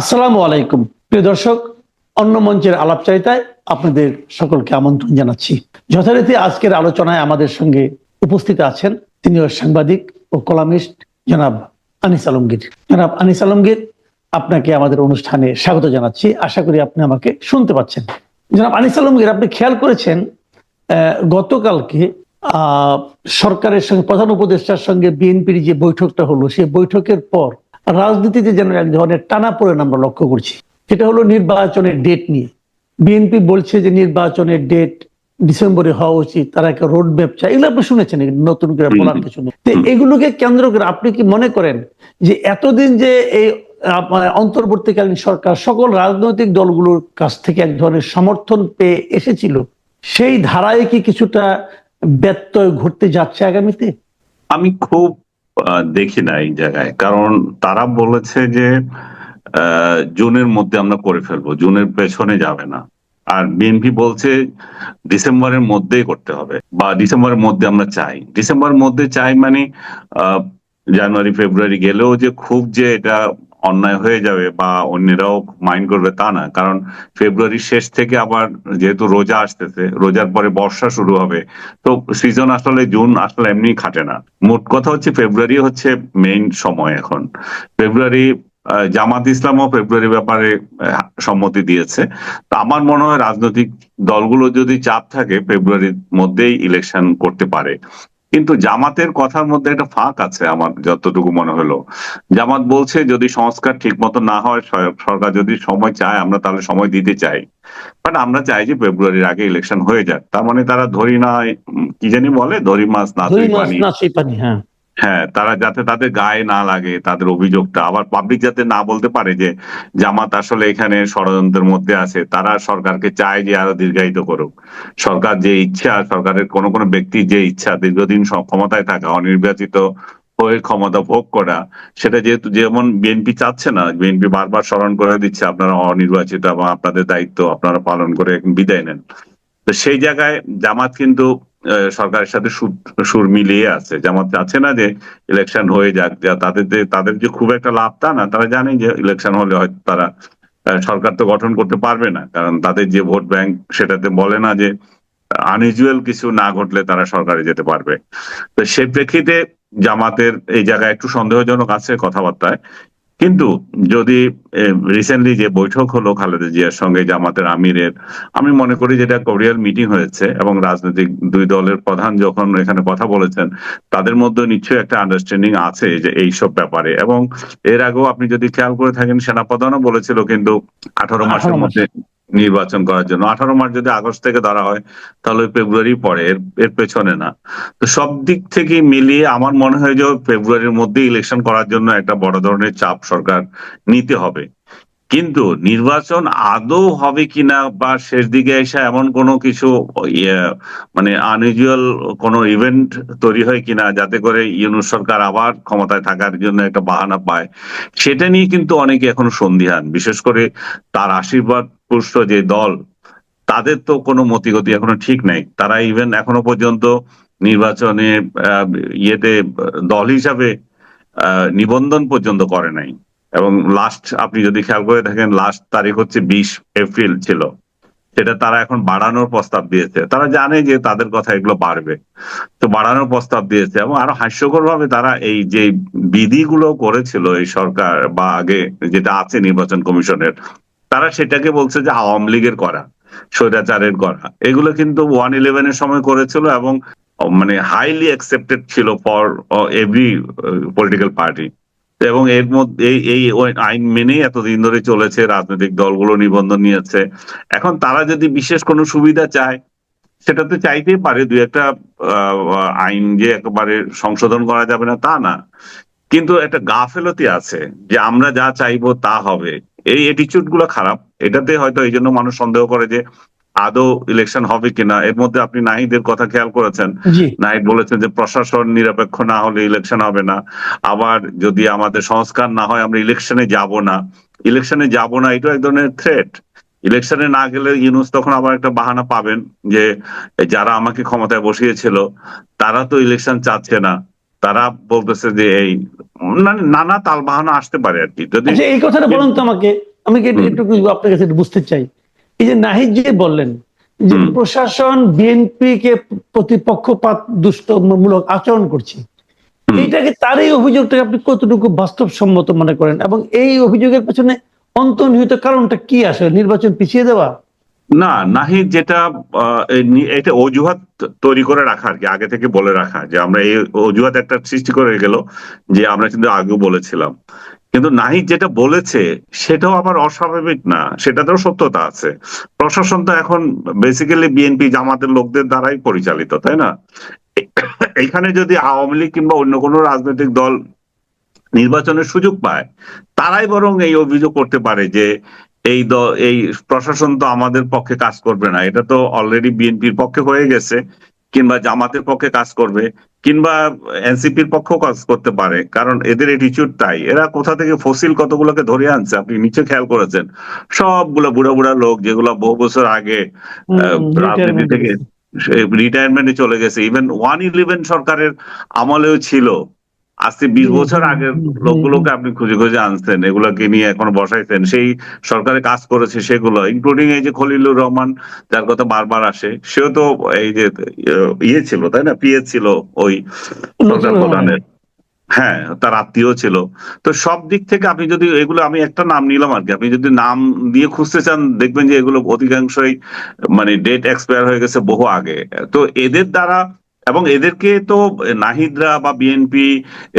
আসসালামু আলাইকুম। প্রিয় দর্শক, অন্য মঞ্চের আলাপচারিতায় আপনাদের সকলকে আমন্ত্রণ জানাচ্ছি। যথারীতি আজকের আলোচনায় আমাদের সঙ্গে উপস্থিত আছেন তিনি সাংবাদিক ও কলামিস্ট জনাব আনিস আলমগীর। জনাব আনিস আলমগীর, আপনাকে আমাদের অনুষ্ঠানে স্বাগত জানাচ্ছি। আশা করি আপনি আমাকে শুনতে পাচ্ছেন। জনাব আনিস আলমগীর, আপনি খেয়াল করেছেন গতকালকে সরকারের সঙ্গে, প্রধান উপদেষ্টার সঙ্গে বিএনপির যে বৈঠকটা হলো, সেই বৈঠকের পর রাজনীতিতে যেন এক ধরনের টানা পড়েন আমরা লক্ষ্য করছি। সেটা হলো নির্বাচনের ডেট নিয়ে। বিএনপি বলছে যে নির্বাচনের ডেট ডিসেম্বরে হওয়া উচিত। তারা একটা রোড ম্যাপ চায়। এগুলো আপনি শুনেছেন নতুন করে বলার কিছু নেই তো এগুলোকে কেন্দ্র করে আপনি কি মনে করেন যে এতদিন যে এই অন্তর্বর্তীকালীন সরকার সকল রাজনৈতিক দলগুলোর কাছ থেকে এক ধরনের সমর্থন পেয়ে এসেছিল সেই ধারায় কি কিছুটা ব্যত্যয় ঘটতে যাচ্ছে আগামীতে? আমি খুব দেখি না এই জায়গায়। কারণ তারা বলেছে যে জুনের মধ্যে আমরা করে ফেলব, জুনের পেছনে যাবে না। আর বিএনপি বলছে ডিসেম্বরের মধ্যেই করতে হবে, বা ডিসেম্বরের মধ্যে আমরা চাই। ডিসেম্বরের মধ্যে চাই মানে জানুয়ারি, ফেব্রুয়ারি গেলেও যে খুব যে এটা অন্যায় হয়ে যাবে বা অন্যরাও মাইন্ড করবে তা না। কারণ ফেব্রুয়ারির শেষ থেকে আবার যেহেতু রোজা আসতেছে, রোজার পরে বর্ষা শুরু হবে, তো সিজন আসলে জুন আসলে এমনি খাটে না। মোট কথা হচ্ছে ফেব্রুয়ারি হচ্ছে মেইন সময় এখন। ফেব্রুয়ারি জামাত ইসলামও ফেব্রুয়ারি ব্যাপারে সম্মতি দিয়েছে। তো আমার মনে হয় রাজনৈতিক দলগুলো যদি চাপ থাকে ফেব্রুয়ারির মধ্যেই ইলেকশন করতে পারে। কিন্তু জামাতের কথার মধ্যে একটা ফাঁক আছে আমার যতটুকু মনে হলো। জামাত বলছে যদি সংস্কার ঠিক মতো না হয় সরকার যদি সময় চায় আমরা তাহলে সময় দিতে চাই। বাট আমরা চাই যে ফেব্রুয়ারির আগে ইলেকশন হয়ে যাক। তার মানে তারা ধরি না কি জানি বলে ধরি মাছ না পানি। হ্যাঁ তারা যাতে তাদের গায়ে না লাগে, তাদের অভিযোগটা। আবার পাবলিক যাতে না বলতে পারে যে জামাত আসলে এখানে ষড়যন্ত্রের মধ্যে আছে, তারা সরকারকে চায় যে আরও দীর্ঘায়িত করুক। সরকার যে ইচ্ছা, সরকারের কোনো কোনো ব্যক্তির যে ইচ্ছা, দীর্ঘদিন ক্ষমতায় থাকা, অনির্বাচিত হয়ে ক্ষমতা ভোগ করা, সেটা যেহেতু যেমন বিএনপি চাচ্ছে না বিএনপি বারবার স্মরণ করে দিচ্ছে, আপনারা অনির্বাচিত এবং আপনাদের দায়িত্ব আপনারা পালন করে বিদায় নেন। তো সেই জায়গায় জামাত কিন্তু সরকারের সাথে সুর- মিলিয়ে আছে। জামাত আছে না যে ইলেকশন হয়ে যাক তাদের যে তাদের যে খুব একটা লাভ তা না, তারা জানে যে ইলেকশন হলে হয়তো তারা সরকার তো গঠন করতে পারবে না। কারণ তাদের যে ভোট ব্যাংক সেটাতে বলে না যে আনইউজুয়াল কিছু না ঘটলে তারা সরকারে যেতে পারবে। তো সেই প্রেক্ষিতে জামাতের এই জায়গায় একটু সন্দেহজনক আছে কথাবার্তায়। কিন্তু যদি রিসেন্টলি যে বৈঠক হলো খালেদা জিয়ার সঙ্গে জামাতের আমিরের আমি মনে করি যেটা কোরিয়াল মিটিং হয়েছে এবং রাজনৈতিক দুই দলের প্রধান যখন এখানে কথা বলেছেন তাদের মধ্যে নিশ্চয়ই একটা আন্ডারস্ট্যান্ডিং আছে যে এইসব ব্যাপারে এবং এর আগেও আপনি যদি খেয়াল করে থাকেন সেনাপ্রধানও বলেছিল কিন্তু আঠারো মাসের 18 মাস। মধ্যে নির্বাচন করার জন্য। আঠারো মার্চ যদি আগস্ট থেকে ধরা হয় তাহলে ফেব্রুয়ারি পরে এর এর পেছনে না। তো সব দিক থেকে মিলিয়ে আমার মনে হয় যে ফেব্রুয়ারির মধ্যে ইলেকশন করার জন্য একটা বড় ধরনের চাপ সরকার নিতে হবে। কিন্তু নির্বাচন আদৌ হবে কিনা বা শেষ দিকে এসে এমন কোনো কিছু ইয়ে, মানে আনইউজুয়াল কোনো ইভেন্ট তৈরি হয় কিনা যাতে করে ইউনুস সরকার আবার ক্ষমতায় থাকার জন্য একটা বাহানা পায় সেটা নিয়ে কিন্তু অনেকে এখন সন্দিহান। বিশেষ করে তার আশীর্বাদ পুষ্ট যে দল, তাদের তো কোনো মতিগতি এখনও ঠিক নাই। তারা ইভেন এখনও পর্যন্ত নির্বাচনে ইয়েতে, দল হিসাবে নিবন্ধন পর্যন্ত করে নাই। এবং লাস্ট আপনি যদি খেয়াল করে থাকেন লাস্ট তারিখ হচ্ছে বিশ এপ্রিল ছিল। সেটা তারা এখন বাড়ানোর প্রস্তাব দিয়েছে। তারা জানে যে তাদের কথা এগুলো বাড়বে। তো বাড়ানোর প্রস্তাব দিয়েছে এবং আরও হাস্যকর ভাবে তারা এই যে বিধিগুলো করেছিল এই সরকার বা আগে যেটা আছে নির্বাচন কমিশনের তারা সেটাকে বলছে যে আওয়ামী লীগের করা, স্বৈরাচারের করা। এগুলো কিন্তু ওয়ান ইলেভেনের সময় করেছিল এবং মানে হাইলি অ্যাকসেপ্টেড ছিল ফর এভরি পলিটিক্যাল পার্টি এবং এর মধ্যে, এই আইন মেনেই এতদিন ধরে চলেছে, রাজনৈতিক দলগুলো নিবন্ধন নিয়েছে। এখন তারা যদি বিশেষ কোনো সুবিধা চায়, সেটা তো চাইতেই পারে, দুই একটা আইন যে একেবারে সংশোধন করা যাবে না তা না। কিন্তু একটা গাফেলতি আছে যে আমরা যা চাইব তা হবে। এই এটিচিউডগুলো খারাপ। এটাতে হয়তো এই জন্য মানুষ সন্দেহ করে যে আদৌ ইলেকশন হবে কিনা। এর মধ্যে আপনি নাহিদের কথা খেয়াল করেছেন। নাইট বলেছেন যে প্রশাসন নিরপেক্ষ না হলে ইলেকশন হবে না। আবার যদি আমাদের সংস্কার না হয় আমরা ইলেকশনে যাব না। ইলেকশনে যাব না এটা এক ধরনের থ্রেট ইলেকশনে না গেলে ইউনুস তখন আবার একটা বাহানা পাবেন যে যারা আমাকে ক্ষমতায় বসিয়েছিল তারা তো ইলেকশন চাচ্ছে না। তারা বলতেছে যে এই নানা তাল বাহানা আসতে পারে আর কি। যদি আচ্ছা এই কথাটা বলুন তো আমাকে। আমি কি একটু আপনার কাছে বুঝতে চাই। এই যে নাহিদ যে বললেন যে প্রশাসন বিএনপি কে প্রতিপক্ষপাত দুষ্টমূলক আচরণ করছে। এইটাকে তার এই অভিযোগটাকে আপনি কতটুকু বাস্তবসম্মত মনে করেন? এবং এই অভিযোগের পেছনে অন্তর্নিহিত কারণটা কি আসলে? নির্বাচন পিছিয়ে দেওয়া? না, নাহিদ যেটা এটা অজুহাত তৈরি করে রাখা আর কি, আগে থেকে বলে রাখা যে আমরা এই অজুহাত একটা সৃষ্টি করে গেল যে আমরা কিন্তু আগেও বলেছিলাম। কিন্তু নাহিদ যেটা বলেছে সেটাও আবার অস্বাভাবিক না, সেটাতেও সত্যতা আছে। প্রশাসন তো এখন বেসিক্যালি বিএনপি জামাতের লোকদের দ্বারাই পরিচালিত, তাই না? এখানে যদি আওয়ামী লীগ কিংবা অন্য কোনো রাজনৈতিক দল নির্বাচনের সুযোগ পায়, তারাই বরং এই অভিযোগ করতে পারে যে এই দ- এই প্রশাসন তো আমাদের পক্ষে কাজ করবে না। এটা তো অলরেডি বিএনপির পক্ষে হয়ে গেছে কিংবা জামাতের পক্ষে কাজ করবে কিংবা এনসিপির পক্ষেও কাজ করতে পারে কারণ এদের এটিচিউড তাই। এরা কোথা থেকে ফসিল কতগুলোকে ধরে আনছে আপনি নিচে খেয়াল করেছেন। সবগুলো বুড়া বুড়া লোক যেগুলো বহু বছর আগে রাজনীতি থেকে রিটায়ারমেন্টে চলে গেছে। ইভেন ওয়ান ইলেভেন সরকারের আমলেও ছিল। আজকে বিশ বছর আগের লোকগুলোকে আপনি খুঁজে খুঁজে আনছেন এগুলোকে নিয়ে এখন বসাইছেন সেই সরকারে কাজ করেছে সেগুলো ইনক্লুডিং এই যে খলিলুর রহমান যার কথা বারবার আসে সেও তো এই যে ইয়ে ছিল তাই না? পিএ ছিল ওই সরকার প্রধানের। হ্যাঁ তার আত্মীয় ছিল। তো সব দিক থেকে আপনি যদি এগুলো আমি একটা নাম নিলাম আর কি আপনি যদি নাম দিয়ে খুঁজতে চান দেখবেন যে এগুলো অধিকাংশই মানে ডেট এক্সপায়ার হয়ে গেছে বহু আগে। তো এদের দ্বারা এবং এদেরকে তো নাহিদরা বা বিএনপি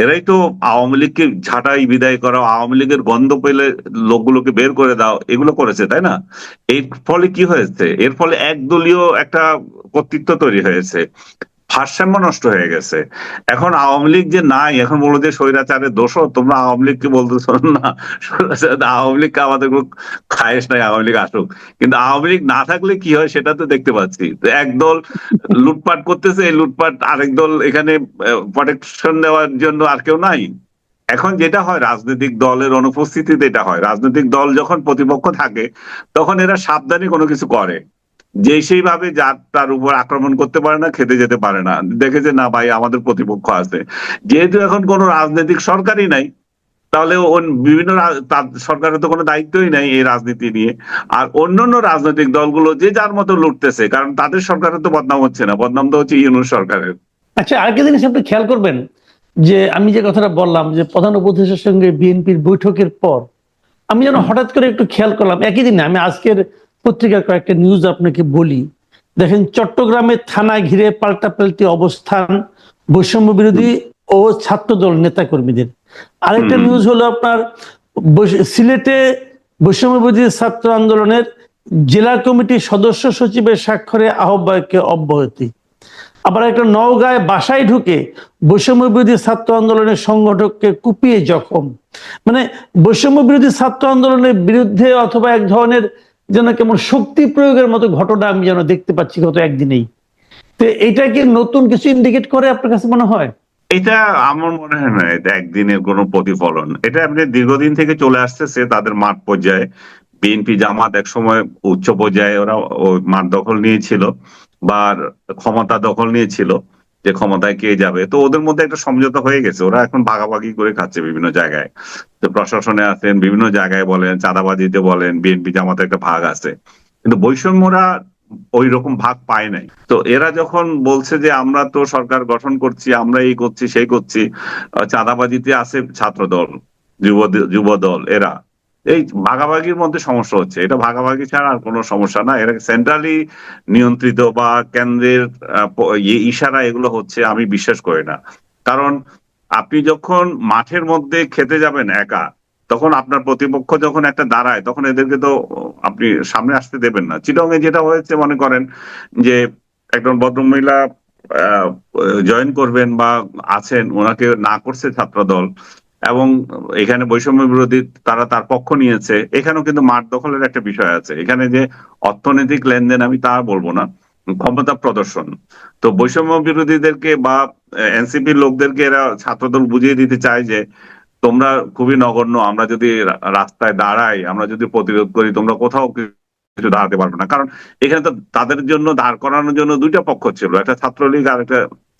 এরাই তো আওয়ামী লীগকে ঝাঁটাই, বিদায় করা, আওয়ামী লীগের গন্ধ পেলে লোকগুলোকে বের করে দাও, এগুলো করেছে, তাই না? এর ফলে কি হয়েছে? এর ফলে একদলীয় একটা কর্তৃত্ব তৈরি হয়েছে। ভারসাম্য নষ্ট হয়ে গেছে। এখন আওয়ামী লীগ যে নাই, এখন বলো যে স্বৈরাচারের দোষ, তোমরা আওয়ামী লীগকে বলতেছো না। আওয়ামী লীগকে আমাদের খায়েশ নাই, আওয়ামী লীগ আসুক। কিন্তু আওয়ামী লীগ না থাকলে কি হয় সেটা তো দেখতে পাচ্ছি। একদল লুটপাট করতেছে, এই লুটপাট আরেক দল এখানে প্রোটেকশন দেওয়ার জন্য আর কেউ নাই। এখন যেটা হয়, রাজনৈতিক দলের অনুপস্থিতিতে এটা হয়। রাজনৈতিক দল যখন প্রতিপক্ষ থাকে, তখন এরা সাবধানে কোনো কিছু করে। যে সেইভাবে যার তার উপর আক্রমণ করতে পারে না, খেতে যেতে পারে না। দেখে যে, না ভাই, আমাদের প্রতিপক্ষ আছে। যেহেতু এখন কোনো রাজনৈতিক সরকারই নাই, তাহলে বিভিন্ন সরকারের তো কোনো দায়িত্বই নাই এই রাজনীতি নিয়ে। আর অন্যান্য রাজনৈতিক দলগুলো যে যার মতো লুটতেছে কারণ তাদের সরকারের তো বদনাম হচ্ছে না। বদনাম তো হচ্ছে ইউনুস সরকারের। আচ্ছা আরেকটা জিনিস আপনি খেয়াল করবেন, যে আমি যে কথাটা বললাম, যে প্রধান উপদেষ্টার সঙ্গে বিএনপির বৈঠকের পর, আমি যেন হঠাৎ করে একটু খেয়াল করলাম, একই দিনে আমি আজকের পত্রিকার কয়েকটা নিউজ আপনাকে বলি। দেখেন চট্টগ্রামের থানায় ঘিরে পাল্টাপাল্টি অবস্থান বৈষম্য বিরোধী ও ছাত্রদল নেতাকর্মীদের। আরেকটা নিউজ হলো আপনার সিলেটে বৈষম্য বিরোধী ছাত্র আন্দোলনের জেলা কমিটির সদস্য সচিবের স্বাক্ষরে আহ্বায়ককে অব্যাহতি। আবার একটা নওগাঁয় বাসায় ঢুকে বৈষম্য বিরোধী ছাত্র আন্দোলনের সংগঠককে কুপিয়ে জখম। মানে বৈষম্য বিরোধী ছাত্র আন্দোলনের বিরুদ্ধে অথবা এক ধরনের যেন কেমন শক্তি প্রয়োগের মতো ঘটনা আমি যেন দেখতে পাচ্ছি গত একদিনেই। তো এটা কি নতুন কিছু ইন্ডিকেট করে আপনার কাছে মনে হয়? এটা আমার মনে হয় না, এটা একদিনের কোনো প্রতিফলন। এটা আপনি দীর্ঘদিন থেকে চলে আসতেছে, তাদের মাঠ পর্যায়ে। বিএনপি জামাত এক সময় উচ্চ পর্যায়ে ওরা মাঠ দখল নিয়েছিল, বা ক্ষমতা দখল নিয়েছিল। যে ক্ষমতায় কে যাবে। তো ওদের মধ্যে একটা সমঝোতা হয়ে গেছে। ওরা এখন ভাগাভাগি করে খাচ্ছে বিভিন্ন জায়গায়। তো প্রশাসনে আছেন, বিভিন্ন জায়গায় বলেন, চাঁদাবাজিতে বলেন বিএনপি জামাতে একটা ভাগ আছে। কিন্তু বৈষম্যরা ওই রকম ভাগ পায় নাই। তো এরা যখন বলছে যে আমরা তো সরকার গঠন করছি, আমরা এই করছি, সেই করছি চাঁদাবাজিতে আছে ছাত্র দল যুব যুব দল এরা। এই ভাগাভাগির মধ্যে সমস্যা হচ্ছে। এটা ভাগাভাগি ছাড়া আর কোনো সমস্যা না। এরা সেন্ট্রালি নিয়ন্ত্রিত বা কেন্দ্রের ইশারা এগুলো হচ্ছে আমি বিশ্বাস করি না। কারণ আপনি যখন মাঠের মধ্যে খেতে যাবেন একা, তখন আপনার প্রতিপক্ষ যখন একটা দাঁড়ায়, তখন এদেরকে তো আপনি সামনে আসতে দেবেন না। চিটংয়ে যেটা হয়েছে, মনে করেন যে একজন ভদ্রমহিলা জয়েন করবেন বা আছেন, ওনাকে না করছে ছাত্রদল এবং এখানে বৈষম্য বিরোধী তারা তার পক্ষ নিয়েছে। এখানেও কিন্তু মাঠ দখলের একটা বিষয় আছে। এখানে যে অর্থনৈতিক লেনদেন আমি তা বলব না, ক্ষমতা প্রদর্শন। তো বৈষম্য বিরোধীদেরকে বা এনসিপি লোকদেরকে এরা ছাত্রদল বুঝিয়ে দিতে চায় যে তোমরা খুবই নগণ্য, আমরা যদি রাস্তায় দাঁড়াই, আমরা যদি প্রতিরোধ করি, তোমরা কোথাও কিছু দাঁড়াতে পারবে না। কারণ এখানে তো তাদের জন্য, দাঁড় করানোর জন্য দুইটা পক্ষ ছিল, একটা ছাত্রলীগ আর একটা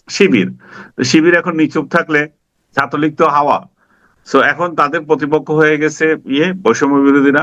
শিবির। শিবির এখন নিচুপ থাকলে ছাত্রলীগ তো হাওয়া। সো এখন তাদের প্রতিপক্ষ হয়ে গেছে ইয়ে বৈষম্য বিরোধীরা